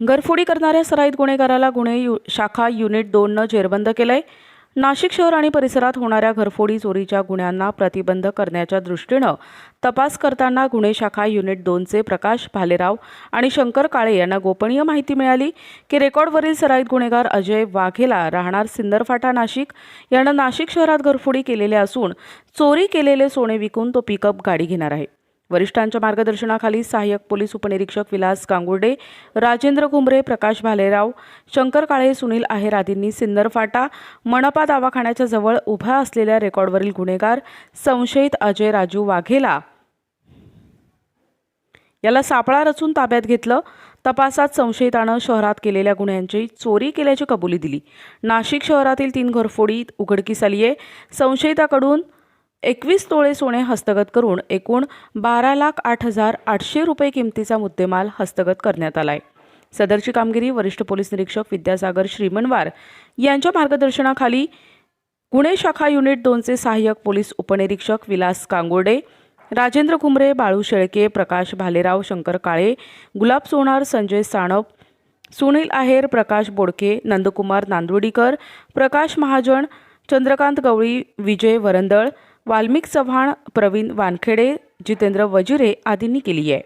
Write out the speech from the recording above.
घरफोडी करणाऱ्या सराईत गुन्हेगाराला गुन्हे यु शाखा युनिट दोननं जेरबंद केलंय. नाशिक शहर आणि परिसरात होणाऱ्या घरफोडी चोरीच्या गुन्ह्यांना प्रतिबंध करण्याच्या दृष्टीनं तपास करताना गुन्हे शाखा युनिट दोनचे प्रकाश भालेराव आणि शंकर काळे यांना गोपनीय माहिती मिळाली की रेकॉर्डवरील सराईत गुन्हेगार अजय वाघेला राहणार सिंदरफाटा नाशिक. यानं नाशिक शहरात घरफोडी केलेल्या असून चोरी केलेले सोने विकून तो पिकअप गाडी घेणार आहे. वरिष्ठांच्या मार्गदर्शनाखाली सहाय्यक पोलीस उपनिरीक्षक विलास गांगुर्डे राजेंद्र घुमरे प्रकाश भालेराव शंकर काळे सुनील आहेर आदींनी सिन्नरफाटा मनपा दवाखान्याच्या जवळ उभा असलेल्या रेकॉर्डवरील गुन्हेगार संशयित अजय राजू वाघेला. याला सापळा रचून ताब्यात घेतलं तपासात संशयितानं शहरात केलेल्या गुन्ह्यांची चोरी केल्याची कबुली दिली. नाशिक शहरातील तीन घरफोडी उघडकीस आली आहे संशयिताकडून एकवीस तोळे सोने हस्तगत करून एकूण बारा लाख आठ हजार आठशे रुपये किमतीचा मुद्देमाल हस्तगत करण्यात आलाय. सदरची कामगिरी वरिष्ठ पोलीस निरीक्षक विद्यासागर श्रीमनवार यांच्या मार्गदर्शनाखाली गुन्हे शाखा युनिट दोनचे सहाय्यक पोलीस उपनिरीक्षक विलास कांगोडे राजेंद्र कुंभरे बाळू शेळके प्रकाश भालेराव शंकर काळे गुलाब सोनार संजय साणप सुनील आहेर प्रकाश बोडके नंदकुमार नांदुर्डीकर प्रकाश महाजन चंद्रकांत गवळी विजय वरंदळ वाल्मिक चव्हाण प्रवीण वानखेडे जितेंद्र वजुरे आदींनी केली आहे.